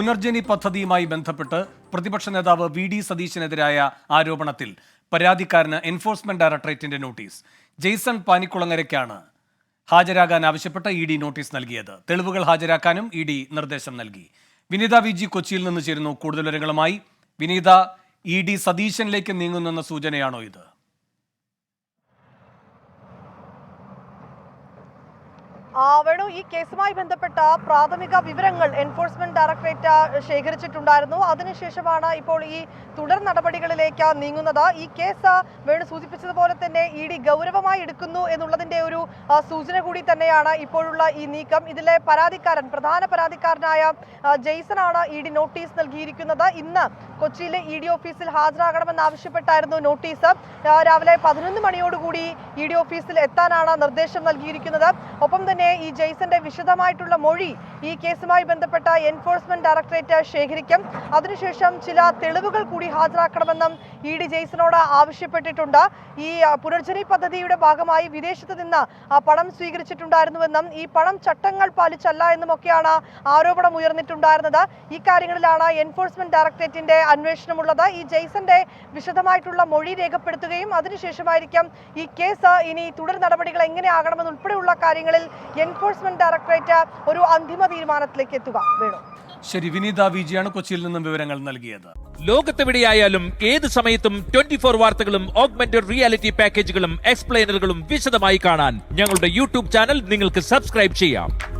പുനർജനി പദ്ധതിയുമായി ബന്ധപ്പെട്ട് പ്രതിപക്ഷ നേതാവ് വി ഡി സതീശനെതിരായ ആരോപണത്തിൽ പരാതിക്കാരന് എൻഫോഴ്സ്മെന്റ് ഡയറക്ടറേറ്റിന്റെ നോട്ടീസ്. ജെയ്സൺ പാനിക്കുളങ്ങരയ്ക്കാണ് ഹാജരാകാൻ ആവശ്യപ്പെട്ട് ഇ ഡി നോട്ടീസ് നൽകിയത്. തെളിവുകൾ ഹാജരാക്കാനും ഇ ഡി നിർദ്ദേശം നൽകി. വിനീത വി ജി കൊച്ചിയിൽ നിന്ന് ചേരുന്നു കൂടുതൽ വിവരങ്ങളുമായി. വിനീത ഇ ഡി സതീശനിലേക്ക് നീങ്ങുന്നെന്ന സൂചനയാണോ ഇത്? വേണു ഈ കേസുമായി ബന്ധപ്പെട്ട പ്രാഥമിക വിവരങ്ങൾ എൻഫോഴ്സ്മെന്റ് ഡയറക്ടറേറ്റ് ശേഖരിച്ചിട്ടുണ്ടായിരുന്നു. അതിനുശേഷമാണ് ഇപ്പോൾ ഈ തുടർ നടപടികളിലേക്ക് നീങ്ങുന്നത്. ഈ കേസ് വേണു സൂചിപ്പിച്ചതുപോലെ തന്നെ ഇ ഡി ഗൗരവമായി എടുക്കുന്നു എന്നുള്ളതിന്റെ ഒരു സൂചന കൂടി തന്നെയാണ് ഇപ്പോഴുള്ള ഈ നീക്കം. ഇതിലെ പരാതിക്കാരൻ പ്രധാന പരാതിക്കാരനായ ആ, ജെയ്സണാണ് ഇ ഡി നോട്ടീസ് നൽകിയിരിക്കുന്നത്. ഇന്ന് കൊച്ചിയിലെ ഇ ഡി ഓഫീസിൽ ഹാജരാകണമെന്ന് ആവശ്യപ്പെട്ടായിരുന്നു നോട്ടീസ്. രാവിലെ പതിനൊന്ന് മണിയോടുകൂടി ഇ ഡി ഓഫീസിൽ എത്താനാണ് നിർദ്ദേശം നൽകിയിരിക്കുന്നത്. ഒപ്പം തന്നെ ഈ ജെയ്സന്റെ വിശദമായിട്ടുള്ള മൊഴി ഈ കേസുമായി ബന്ധപ്പെട്ട എൻഫോഴ്സ്മെന്റ് ഡയറക്ടറേറ്റ് ശേഖരിക്കും. അതിനുശേഷം ചില തെളിവുകൾ കൂടി ഹാജരാക്കണമെന്നും ഇ ഡി ജെയ്സനോട് ആവശ്യപ്പെട്ടിട്ടുണ്ട്. ഈ പുനർജനി പദ്ധതിയുടെ ഭാഗമായി വിദേശത്ത് നിന്ന് പണം സ്വീകരിച്ചിട്ടുണ്ടായിരുന്നുവെന്നും ഈ പണം ചട്ടങ്ങൾ പാലിച്ചല്ല എന്നുമൊക്കെയാണ് ആരോപണം ഉയർന്നിട്ടുണ്ടായിരുന്നത്. ഈ എൻഫോഴ്സ്മെന്റ് ഡയറക്ടറേറ്റിന്റെ അന്വേഷണമുള്ളത്. ഈ ജെയ്സന്റെ വിശദമായിട്ടുള്ള മൊഴി രേഖപ്പെടുത്തുകയും അതിനുശേഷമായിരിക്കും ഈ കേസ് ഇനി തുടർ നടപടികൾ എങ്ങനെയാകണമെന്ന് ഉൾപ്പെടെയുള്ള കാര്യങ്ങളിൽ എൻഫോഴ്സ്മെന്റ് ഡയറക്ടറേറ്റ് ഒരു അന്തിമ തീരുമാനത്തിലേക്ക് എത്തുക. വേണു. ശരി വിനീത വിജയാണ് കൊച്ചിയിൽ നിന്നും വിവരങ്ങൾ നൽകിയത്. ലോകത്തെവിടെയായാലും ഏത് സമയത്തും ട്വന്റി ഫോർ വാർത്തകളും ഓഗ്മെന്റഡ് റിയാലിറ്റി പാക്കേജുകളും എക്സ്പ്ലെയിനറുകളും വിശദമായി കാണാൻ ഞങ്ങളുടെ യൂട്യൂബ് ചാനൽ നിങ്ങൾക്ക് സബ്സ്ക്രൈബ് ചെയ്യാം.